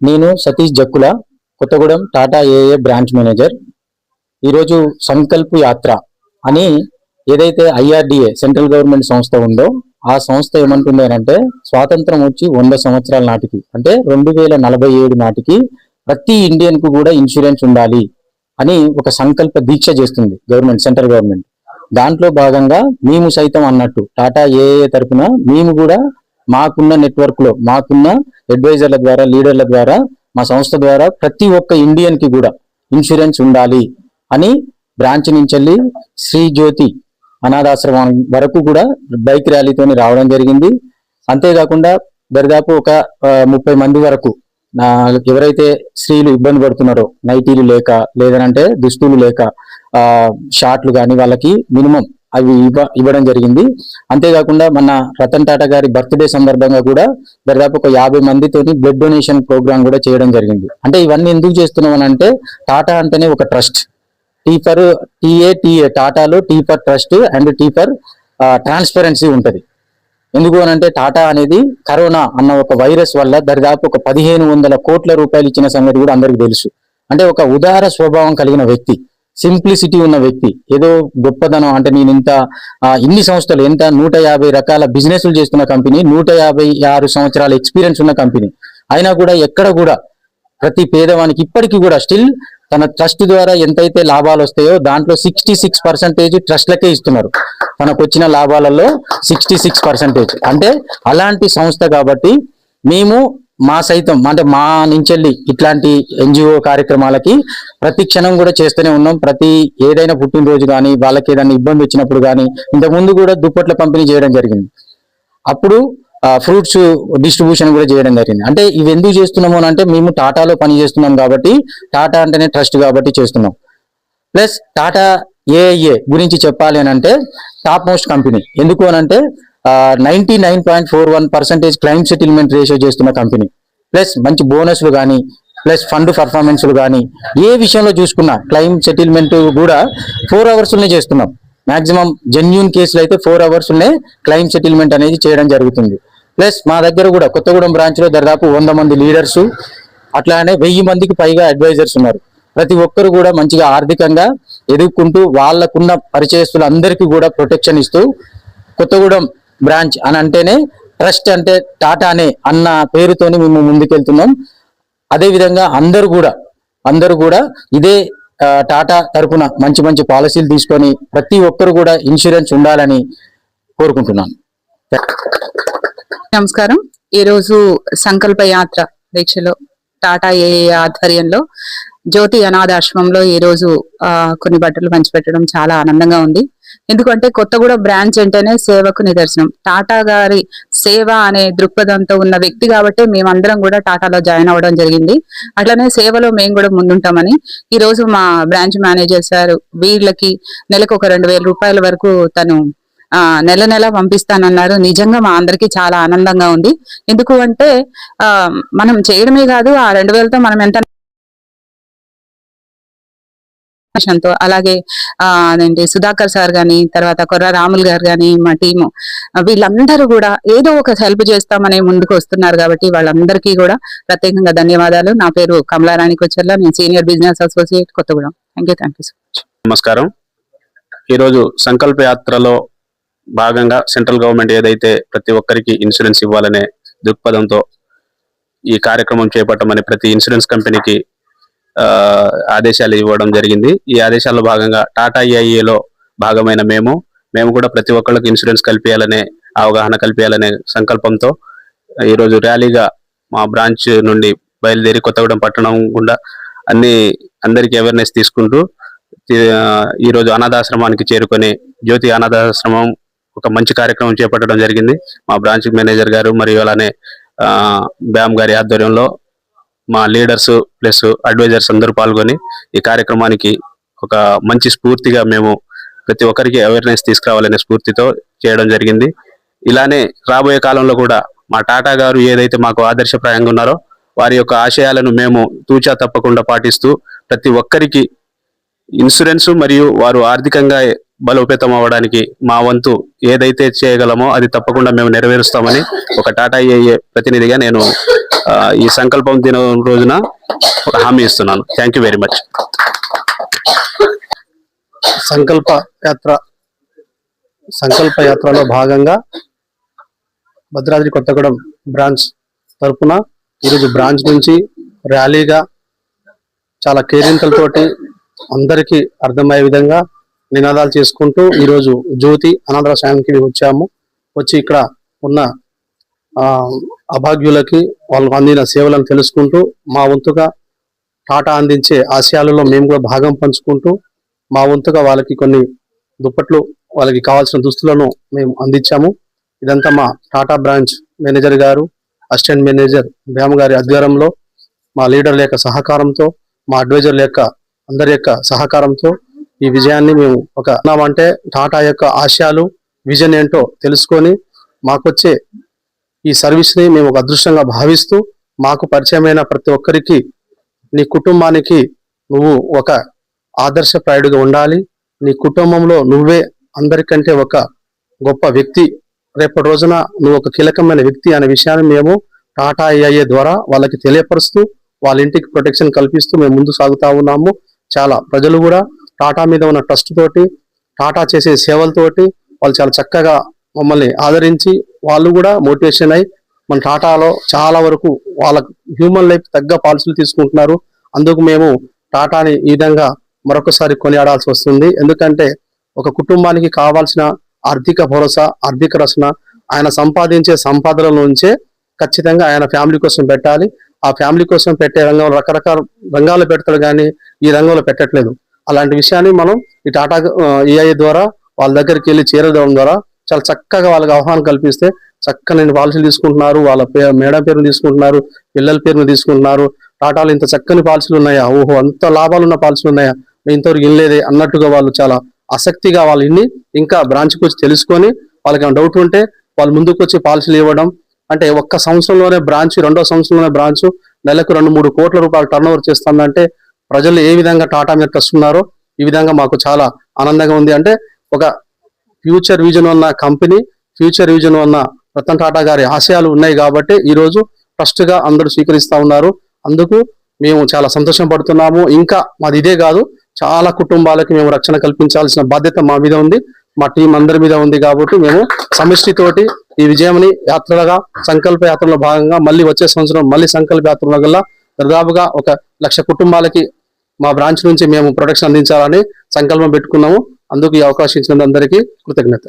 నేను సతీష్ జక్కుల కొత్తగూడెం టాటా ఏఏ branch manager. ఈరోజు సంకల్ప్ యాత్ర అని ఏదైతే ఐఆర్డిఏ సెంట్రల్ గవర్నమెంట్ సంస్థ ఉందో ఆ సంస్థ ఏమంటుంది అంటే స్వాతంత్రం వచ్చి వంద సంవత్సరాల నాటికి అంటే రెండు వేల నలభై ఏడు నాటికి ప్రతి ఇండియన్కు కూడా ఇన్సూరెన్స్ ఉండాలి అని ఒక సంకల్ప దీక్ష చేస్తుంది గవర్నమెంట్ సెంట్రల్ గవర్నమెంట్. దాంట్లో భాగంగా మేము సైతం అన్నట్టు టాటా ఏఏ తరపున మేము కూడా మాకున్న నెట్వర్క్లో మాకున్న అడ్వైజర్ల ద్వారా లీడర్ల ద్వారా మా సంస్థ ద్వారా ప్రతి ఒక్క ఇండియన్కి కూడా ఇన్సూరెన్స్ ఉండాలి అని బ్రాంచ్ నుంచి వెళ్ళి శ్రీ జ్యోతి అనాథాశ్రమం వరకు కూడా బైక్ ర్యాలీతోని రావడం జరిగింది. అంతేకాకుండా దరిదాపు ఒక ముప్పై మంది వరకు ఎవరైతే స్త్రీలు ఇబ్బంది పడుతున్నారో నైటీలు లేక లేదనంటే దుస్తులు లేక షార్ట్లు కానీ వాళ్ళకి మినిమం అవి ఇవ్వ ఇవ్వడం జరిగింది. అంతేకాకుండా మన రతన్ టాటా గారి బర్త్డే సందర్భంగా కూడా దాదాపు ఒక యాభై మందితోని బ్లడ్ డొనేషన్ ప్రోగ్రామ్ కూడా చేయడం జరిగింది. అంటే ఇవన్నీ ఎందుకు చేస్తున్నాం అని అంటే టాటా అంటేనే ఒక trust. T for TA TA టాటాలో T for trust and T for transparency ఉంటుంది. ఎందుకు అని అంటే టాటా అనేది కరోనా అన్న ఒక వైరస్ వల్ల దరిదాపు ఒక పదిహేను వందల కోట్ల రూపాయలు ఇచ్చిన సంగతి కూడా అందరికి తెలుసు. అంటే ఒక ఉదార స్వభావం కలిగిన వ్యక్తి. సింప్లిసిటీ ఉన్న వ్యక్తి ఏదో గొప్పదనం అంటే నేను ఇంత ఇన్ని సంస్థలు ఎంత నూట యాభై రకాల బిజినెస్లు చేస్తున్న కంపెనీ నూట యాభై ఆరు సంవత్సరాల ఎక్స్పీరియన్స్ ఉన్న కంపెనీ. అయినా కూడా ఎక్కడ కూడా ప్రతి పేదవానికి ఇప్పటికీ కూడా స్టిల్ తన ట్రస్ట్ ద్వారా ఎంతైతే లాభాలు వస్తాయో దాంట్లో సిక్స్టీ సిక్స్ పర్సెంటేజ్ ట్రస్ట్లకే ఇస్తున్నారు. తనకు వచ్చిన లాభాలలో సిక్స్టీ సిక్స్ పర్సెంటేజ్. అంటే అలాంటి సంస్థ కాబట్టి మేము మా సైతం అంటే మా నుంచెల్లి ఇట్లాంటి ఎన్జిఓ కార్యక్రమాలకి ప్రతి క్షణం కూడా చేస్తూనే ఉన్నాం. ప్రతి ఏదైనా పుట్టినరోజు కానీ వాళ్ళకి ఏదైనా ఇబ్బంది వచ్చినప్పుడు కానీ ఇంతకుముందు కూడా దుప్పట్ల పంపిణీ చేయడం జరిగింది. అప్పుడు ఫ్రూట్స్ డిస్ట్రిబ్యూషన్ కూడా చేయడం జరిగింది. అంటే ఇవి ఎందుకు చేస్తున్నాము అని అంటే మేము టాటాలో పని చేస్తున్నాం కాబట్టి టాటా అంటేనే ట్రస్ట్ కాబట్టి చేస్తున్నాం. ప్లస్ టాటా ఏఐఏ గురించి చెప్పాలి అని అంటే టాప్ మోస్ట్ కంపెనీ. ఎందుకు అని అంటే ninety nine point four one percentage claim settlement ratio చేస్తున్న కంపెనీ ప్లస్ మంచి బోనస్లు కానీ ప్లస్ ఫండ్ పర్ఫార్మెన్స్లు కానీ ఏ విషయంలో చూసుకున్నా క్లైమ్ సెటిల్మెంట్ కూడా ఫోర్ అవర్స్లోనే చేస్తున్నాం. మాక్సిమం జెన్యున్ కేసులు అయితే ఫోర్ అవర్స్లోనే క్లైమ్ సెటిల్మెంట్ అనేది చేయడం జరుగుతుంది. ప్లస్ మా దగ్గర కూడా కొత్తగూడెం బ్రాంచ్లో దాదాపు వంద మంది లీడర్స్ అట్లానే వెయ్యి మందికి పైగా అడ్వైజర్స్ ఉన్నారు. ప్రతి ఒక్కరు కూడా మంచిగా ఆర్థికంగా ఎదుర్కొంటూ వాళ్ళకున్న పరిచయస్తులందరికీ కూడా ప్రొటెక్షన్ ఇస్తూ కొత్తగూడెం బ్రాంచ్ అని అంటేనే ట్రస్ట్ అంటే టాటానే అన్న పేరుతోని మేము ముందుకెళ్తున్నాం. అదేవిధంగా అందరూ కూడా అందరూ కూడా ఇదే టాటా తరపున మంచి మంచి పాలసీలు తీసుకొని ప్రతి ఒక్కరు కూడా ఇన్సూరెన్స్ ఉండాలని కోరుకుంటున్నాను. నమస్కారం. ఈ రోజు సంకల్ప యాత్ర దీక్షలో టాటా ఏ ఆధ్వర్యంలో జ్యోతి అనాథాశ్రమంలో ఈ రోజు కొన్ని బట్టలు పంచిపెట్టడం చాలా ఆనందంగా ఉంది. ఎందుకంటే కొత్తగూడ బ్రాంచ్ అంటేనే సేవకు నిదర్శనం. టాటా గారి సేవ అనే దృక్పథంతో ఉన్న వ్యక్తి కాబట్టి మేమందరం కూడా టాటాలో జాయిన్ అవ్వడం జరిగింది. అట్లనే సేవలో మేము కూడా ముందుంటామని. ఈ రోజు మా బ్రాంచ్ మేనేజర్ సార్ వీళ్ళకి నెలకు ఒక రెండు వేల రూపాయల వరకు తను ఆ నెల నెల పంపిస్తానన్నారు. నిజంగా మా అందరికి చాలా ఆనందంగా ఉంది. ఎందుకు అంటే ఆ మనం చేయడమే కాదు ఆ రెండు వేలతో మనం ఎంత తో అలాగే అదేంటి సుధాకర్ సార్ గాని తర్వాత కొర్ర రాములు గారు గాని మా టీము వీళ్ళందరూ కూడా ఏదో ఒక హెల్ప్ చేస్తామనే ముందుకు వస్తున్నారు కాబట్టి వాళ్ళందరికీ కూడా ప్రత్యేకంగా ధన్యవాదాలు. నా పేరు కమలారాణి కొచ్చర్ల నేను senior business associate Kothagudem. Thank you thank you so much. నమస్కారం. ఈరోజు సంకల్ప యాత్రలో భాగంగా సెంట్రల్ గవర్నమెంట్ ఏదైతే ప్రతి ఒక్కరికి ఇన్సూరెన్స్ ఇవ్వాలనే దృక్పథంతో ఈ కార్యక్రమం చేపట్టమని ప్రతి ఇన్సూరెన్స్ కంపెనీకి ఆదేశాలు ఇవ్వడం జరిగింది. ఈ ఆదేశాల్లో భాగంగా టాటా ఏఐఏలో భాగమైన మేము మేము కూడా ప్రతి ఒక్కళ్ళకి ఇన్సూరెన్స్ కల్పించాలనే అవగాహన కల్పించాలనే సంకల్పంతో ఈరోజు ర్యాలీగా మా బ్రాంచ్ నుండి బయలుదేరి కొత్తగూడెం పట్టణం గుండా అన్ని అందరికి అవేర్నెస్ తీసుకుంటూ ఈరోజు అనాథాశ్రమానికి చేరుకొని జ్యోతి అనాథాశ్రమం ఒక మంచి కార్యక్రమం చేపట్టడం జరిగింది. మా బ్రాంచ్ మేనేజర్ గారు మరియు అలానే బ్యామ్ గారి ఆధ్వర్యంలో మా లీడర్స్ ప్లస్ అడ్వైజర్స్ అందరూ పాల్గొని ఈ కార్యక్రమానికి ఒక మంచి స్ఫూర్తిగా మేము ప్రతి ఒక్కరికి అవేర్నెస్ తీసుకురావాలనే స్ఫూర్తితో చేయడం జరిగింది. ఇలానే రాబోయే కాలంలో కూడా మా టాటా గారు ఏదైతే మాకు ఆదర్శప్రాయంగా ఉన్నారో వారి యొక్క ఆశయాలను మేము తూచా తప్పకుండా పాటిస్తూ ప్రతి ఒక్కరికి ఇన్సూరెన్స్ మరియు వారు ఆర్థికంగా బలోపేతం అవ్వడానికి మా వంతు ఏదైతే చేయగలమో అది తప్పకుండా మేము నెరవేరుస్తామని ఒక టాటా ఏఏ ప్రతినిధిగా నేను ఈ సంకల్పం దిన రోజున ఒక హామీ ఇస్తున్నాను. Thank you very much Sankalpa Yatra సంకల్ప యాత్రలో భాగంగా భద్రాద్రి కొత్తగూడెం బ్రాంచ్ తరపున ఈరోజు బ్రాంచ్ నుంచి ర్యాలీగా చాలా కేరింతలతోటి అందరికీ అర్థమయ్యే విధంగా నినాదాలు చేసుకుంటూ ఈరోజు జ్యోతి అనాథాశ్రయానికి మేము వచ్చాము. వచ్చి ఇక్కడ ఉన్న అభాగ్యులకి వాళ్ళు అందిన సేవలను తెలుసుకుంటూ మా వంతుగా టాటా అందించే ఆశయాలలో మేము కూడా భాగం పంచుకుంటూ మా వంతుగా వాళ్ళకి కొన్ని దుప్పట్లు వాళ్ళకి కావాల్సిన దుస్తులను మేము అందించాము. ఇదంతా మా టాటా బ్రాంచ్ మేనేజర్ గారు అసిస్టెంట్ మేనేజర్ బ్యామ్ గారి ఆధ్వర్యంలో మా లీడర్ల యొక్క సహకారంతో మా అడ్వైజర్ల యొక్క అందరి యొక్క సహకారంతో ఈ విజయాన్ని మేము ఒక అంటే టాటా యొక్క ఆశయాలు విజన్ ఏంటో తెలుసుకొని మాకొచ్చే ఈ సర్వీస్ని మేము ఒక అదృష్టంగా భావిస్తూ మాకు పరిచయమైన ప్రతి ఒక్కరికి నీ కుటుంబానికి నువ్వు ఒక ఆదర్శప్రాయుడిగా ఉండాలి. నీ కుటుంబంలో నువ్వే అందరికంటే ఒక గొప్ప వ్యక్తి. రేపటి రోజున నువ్వు ఒక కీలకమైన వ్యక్తి అనే విషయాన్ని మేము టాటా ఐఐఏ ద్వారా వాళ్ళకి తెలియపరుస్తూ వాళ్ళ ఇంటికి ప్రొటెక్షన్ కల్పిస్తూ మేము ముందు సాగుతా ఉన్నాము. చాలా ప్రజలు కూడా టాటా మీద ఉన్న ట్రస్ట్ తోటి టాటా చేసే సేవలతోటి వాళ్ళు చాలా చక్కగా మమ్మల్ని ఆదరించి వాళ్ళు కూడా మోటివేషన్ అయి మన టాటాలో చాలా వరకు వాళ్ళ హ్యూమన్ లైఫ్ తగ్గ పాలసీలు తీసుకుంటున్నారు. అందుకు మేము టాటాని ఈ విధంగా మరొకసారి కొనియాడాల్సి వస్తుంది. ఎందుకంటే ఒక కుటుంబానికి కావాల్సిన ఆర్థిక భరోసా ఆర్థిక రచన ఆయన సంపాదించే సంపాదన నుంచే ఖచ్చితంగా ఆయన ఫ్యామిలీ కోసం పెట్టాలి. ఆ ఫ్యామిలీ కోసం పెట్టే రంగంలో రకరకాల రంగాలు పెడతాడు కానీ ఈ రంగంలో పెట్టట్లేదు. అలాంటి విషయాన్ని మనం ఈ టాటా ఏఐ ద్వారా వాళ్ళ దగ్గరికి వెళ్ళి చేరడం ద్వారా చాలా చక్కగా వాళ్ళకి ఆహ్వానం కల్పిస్తే చక్కని పాలసీలు తీసుకుంటున్నారు వాళ్ళ పే- మేడం పేరును తీసుకుంటున్నారు పిల్లల పేరును తీసుకుంటున్నారు. టాటాలు ఇంత చక్కని పాలసీలు ఉన్నాయా? ఓహో అంత లాభాలు ఉన్న పాలసీలు ఉన్నాయా? ఇంతవరకు వినలేదే అన్నట్టుగా వాళ్ళు చాలా ఆసక్తిగా వాళ్ళు ఇన్ని ఇంకా బ్రాంచ్కి వచ్చి తెలుసుకొని వాళ్ళకి ఏమైనా డౌట్ ఉంటే వాళ్ళు ముందుకు వచ్చి పాలసీలు ఇవ్వడం. అంటే ఒక్క సంవత్సరంలోనే బ్రాంచ్ రెండో సంవత్సరంలోనే బ్రాంచ్ నెలకు రెండు మూడు కోట్ల రూపాయలు టర్న్ ఓవర్ చేస్తుందంటే ప్రజలు ఏ విధంగా టాటా మీద కస్తున్నారో ఉన్నారో ఈ విధంగా మాకు చాలా ఆనందంగా ఉంది. అంటే ఒక ఫ్యూచర్ విజన్ ఉన్న కంపెనీ ఫ్యూచర్ విజన్ ఉన్న రతన్ టాటా గారి ఆశయాలు ఉన్నాయి కాబట్టి ఈరోజు ఫస్ట్గా గా అందరూ స్వీకరిస్తూ ఉన్నారు. అందుకు మేము చాలా సంతోషం పడుతున్నాము. ఇంకా మాది ఇదే కాదు చాలా కుటుంబాలకి మేము రక్షణ కల్పించాల్సిన బాధ్యత మా మీద ఉంది. మా టీం అందరి మీద ఉంది కాబట్టి మేము సమిష్టితోటి ఈ విజయంని యాత్రలుగా సంకల్ప యాత్రలో భాగంగా మళ్ళీ వచ్చే సంవత్సరం మళ్ళీ సంకల్ప యాత్రలో గల్లా దాదాపుగా ఒక లక్ష కుటుంబాలకి మా బ్రాంచ్ నుంచి మేము ప్రొటెక్షన్ అందించాలని సంకల్పం పెట్టుకున్నాము. అందుకు ఈ అవకాశం ఇచ్చినందుకు అందరికీ కృతజ్ఞత.